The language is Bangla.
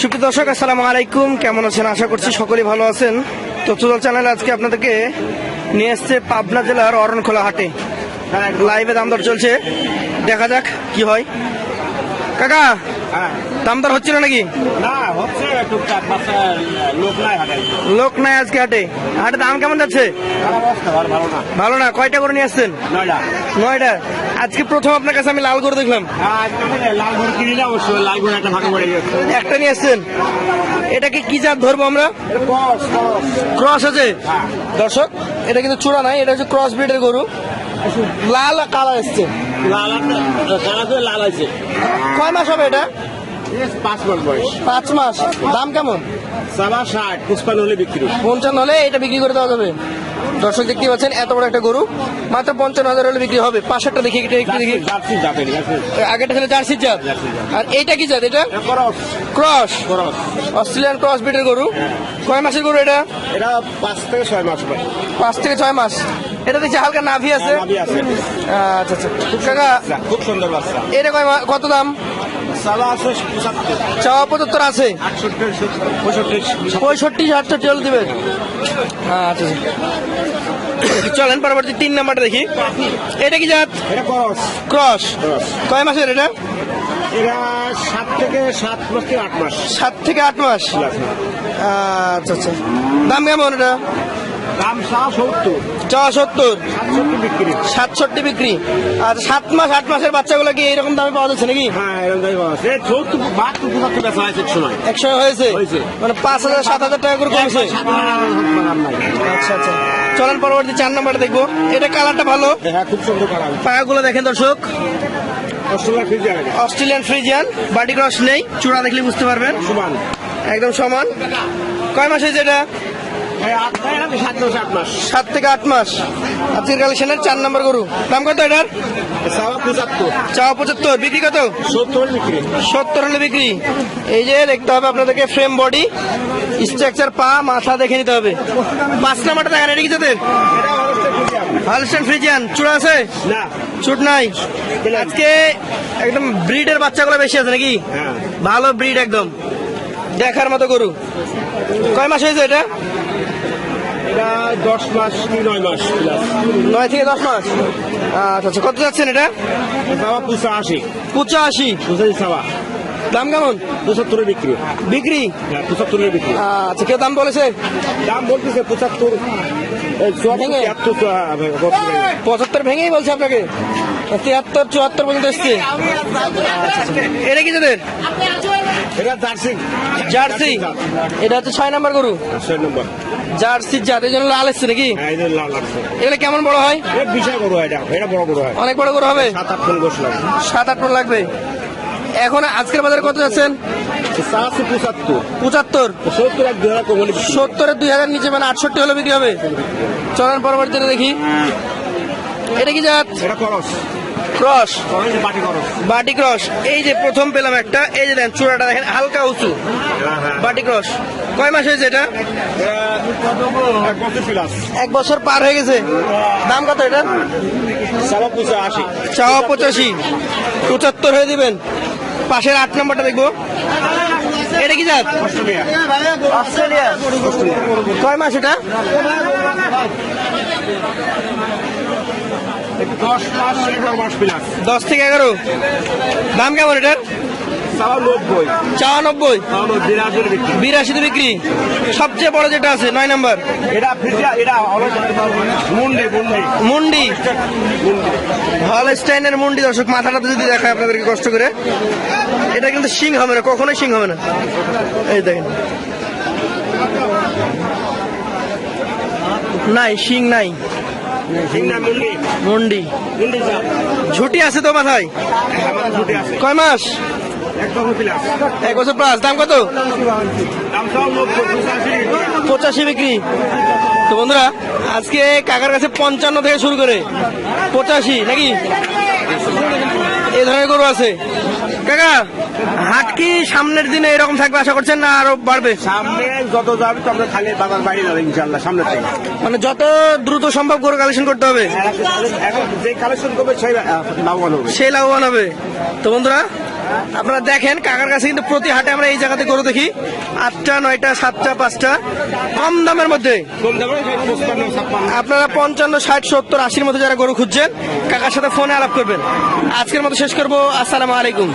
সুপ্রিয় দর্শক আসসালামু আলাইকুম। কেমন আছেন? আশা করছি সকলেই ভালো আছেন। তো চুদল চ্যানেলে আজকে আপনাদেরকে নিয়ে এসছে পাবনা জেলার অরণখোলা হাটে। লাইভে দাম দর চলছে। দেখা যাক কি হয়। কাকা হ্যাঁ। দাম দর হচ্ছিল নাকি? লোক নাই আজকে। হাটে। হাটে দাম কেমন যাচ্ছে? ভালো ভালো না। ভালো না। কয়টা করে নিয়ে আসছেন? নয়টা। নয়টা। আজকে প্রথম আপনার কাছে আমি লাল করে দেখলাম। হ্যাঁ লাল অবশ্যই লাল একটা ভাগে পড়ে একটা নিয়ে আসছেন? এটা কি জাত ধরবো আমরা? ক্রস আছে? হ্যাঁ। দর্শক এটা কিন্তু চূড়া নাই এটা হচ্ছে ক্রস ব্রিডের গরু। লাল আর কালার এসছে। লাল কালা লাল আছে। কয় মাস হবে এটা? পাঁচ মাস বয়স। পাঁচ মাস। দাম কেমন? সাবা ষাট পুষ্পান হলে বিক্রি। পঞ্চান্ন হলে এটা বিক্রি করে দেওয়া যাবে। দর্শক দেখতে পাচ্ছেন এত বড় একটা গরু। মাত্র পঞ্চান্ন হাজার হলে বিক্রি হবে। পাশেরটা দেখি এটা একটু দেখি আগেটা ছিল জার্সির জাত। জার্সি জাত। আর এইটা কি জাত এটা? করস। অস্ট্রেলিয়ান ক্রস ব্রিডের গরু। কয় মাসের গরু এটা? এটা পাঁচ থেকে ছয় মাস পাঁচ থেকে ছয় মাস। এটা দেখছি হালকা নাভি আছে। আচ্ছা আচ্ছা। কাকা খুব সুন্দর বাচ্চা। এটা কয় কত দাম? সাবা আছে চাওয়া পঁচাত্তর আছে? আটষট্টি পঁয়ষট্টি ষাটষট্টি হলে দিবেন আচ্ছা আচ্ছা। চলেন পরবর্তী তিন নাম্বারটা দেখি। এটা কি জাত? করস। কয় মাসের এটা? এরা সাত থেকে সাত মাস থেকে আট মাস। সাত থেকে আট মাস। আচ্ছা আচ্ছা। দাম কেমন এটা? চা সত্তর। সাতষট্টি বিক্রি। আর সাত মাস আট মাসের বাচ্চাগুলো কি এইরকম দামে পাওয়া যাচ্ছে নাকি? হ্যাঁ একশো হয়েছে? হয়েছে। মানে পাঁচ হাজার সাত হাজার টাকা করে কমছে। আচ্ছা আচ্ছা। চলেন পরবর্তী চার নাম্বারটা দেখব। এটা কালারটা ভালো। হ্যাঁ খুব সুন্দর পায়াগুলো দেখেন দর্শক। Australian Friesian. বাডি ক্রস নেই চূড়া দেখলে বুঝতে পারবেন। সমান। একদম সমান। কয় মাস হয়েছে এটা? সাত থেকে আট মাস। আজকের কালেকশনের চার নম্বর গরু। দাম কত এটার? চাওয়া পঁচাত্তর। বিক্রি কত? সত্তর বিক্রি। সত্তর হলে বিক্রি। এই যে দেখতে হবে আপনাদেরকে ফ্রেম বডি স্ট্রাকচার পা মাথা দেখে নিতে হবে। পাঁচ নাম্বারটা দেখেন এটা কি হালস্টেন ফ্রিজিয়ান চূড়া আছে? চুট নাই? আজকে একদম ব্রিডের বাচ্চাগুলো বেশি আছে নাকি? হ্যাঁ। ভালো ব্রিড একদম। দেখার মতো গরু। কয় মাস হয়েছে এটা? এটা দশ মাস কি নয় মাস plus। নয় থেকে দশ মাস? আচ্ছা আচ্ছা কত যাচ্ছেন এটা? সাবা পঁচাশি পঁচাশি পঁচাশি সাবা দাম কেমন? পঁচাত্তরে বিক্রি। বিক্রি? হ্যাঁ পঁচাত্তরের বিক্রি। আচ্ছা কে দাম বলেছে? দাম বলতেছে পঁচাত্তর। হ্যাঁ, বত্রিশ। পঁচাত্তর ভেঙেই বলছে আপনাকে? তিয়াত্তর চুয়াত্তর পর্যন্ত এসছে। এটা কি এটা জার্সি। জার্সি? এটা হচ্ছে ছয় নাম্বার গরু? নম্বর। জাত এই জন্য লাল এসছে নাকি? হ্যাঁ এটা এগুলো কেমন বড় হয়? এটা বিশাল বড় হয় এটা বড় বড় হয়। অনেক বড় গরু হবে? সাত আট ফোন বসলাম সাত আট টন লাগবে। এখন আজকের বাজারে কত যাচ্ছেন? পঁচাত্তর। সত্তরের দুই হাজার নিচে মানে আটষট্টি হলে বিক্রি হবে। চলেন পরবর্তীতে দেখি। এটা কি জাত এটা করস ক্রস বাটি ক্রস এই যে প্রথম পেলাম একটা এই যে দেখেন চূড়াটা দেখেন হালকা উঁচু। বাটি ক্রস কয় মাস হয়েছে এটা? এক বছর পার হয়ে গেছে। দাম কত এটা চাওয়া পঁচাশি। পঁচাত্তর হয়ে দিবেন। পাশের আট নম্বরটা দেখব। এটা কি জাত? অস্ট্রেলিয়া। কয় মাস এটা? দশ মাস এগারো মাস প্লাস দশ থেকে এগারো? দাম কেমন এটার? বিক্রি। বিরাশিতে বিক্রি? সবচেয়ে বড় যেটা আছে নয় নাম্বার? এটা মুন্ডি। মুন্ডি? মুন্ডি। হলস্টাইনের মুন্ডি দর্শক মাথাটা যদি দেখায় আপনাদেরকে কষ্ট করে। এটা কিন্তু শিং হবে না কখনোই শিং হবে না। এই দেখেন। নাই শিং নাই। মুন্ডি। চাপ ঝুটি আছে তো মাথায় ছুটি কয় মাস? এক বছর প্লাস দাম কত? পঁচাশি বিক্রি। তো বন্ধুরা আজকে কাকার কাছে পঞ্চান্ন থেকে শুরু করে। পঁচাশি নাকি? এ ধরনের গরু আছে। কাকা হাট কি সামনের দিনে এরকম থাকবে আশা করছেন না আরও বাড়বে? সামনে যত যাবে তো আমরা খালি বাজার বাড়ি যাবে ইনশাল্লাহ সামনের থেকে মানে যত দ্রুত সম্ভব গরু কালেকশন করতে হবে? এখন যে কালেকশন করবে সেই লাভবান হবে। সেই লাভবান হবে। তো বন্ধুরা আপনারা দেখেন, কাকার কাছে কিন্তু প্রতি হাটে আমরা এই জায়গাতে গরু দেখি। আটটা, নয়টা, সাতটা, পাঁচটা। কম দামের মধ্যে। আপনারা পঞ্চান্ন, ষাট, সত্তর, আশির মধ্যে যারা গরু খুঁজছেন, কাকার সাথে ফোনে আলাপ করবেন। আজকের মতো শেষ করব। আসসালামু আলাইকুম।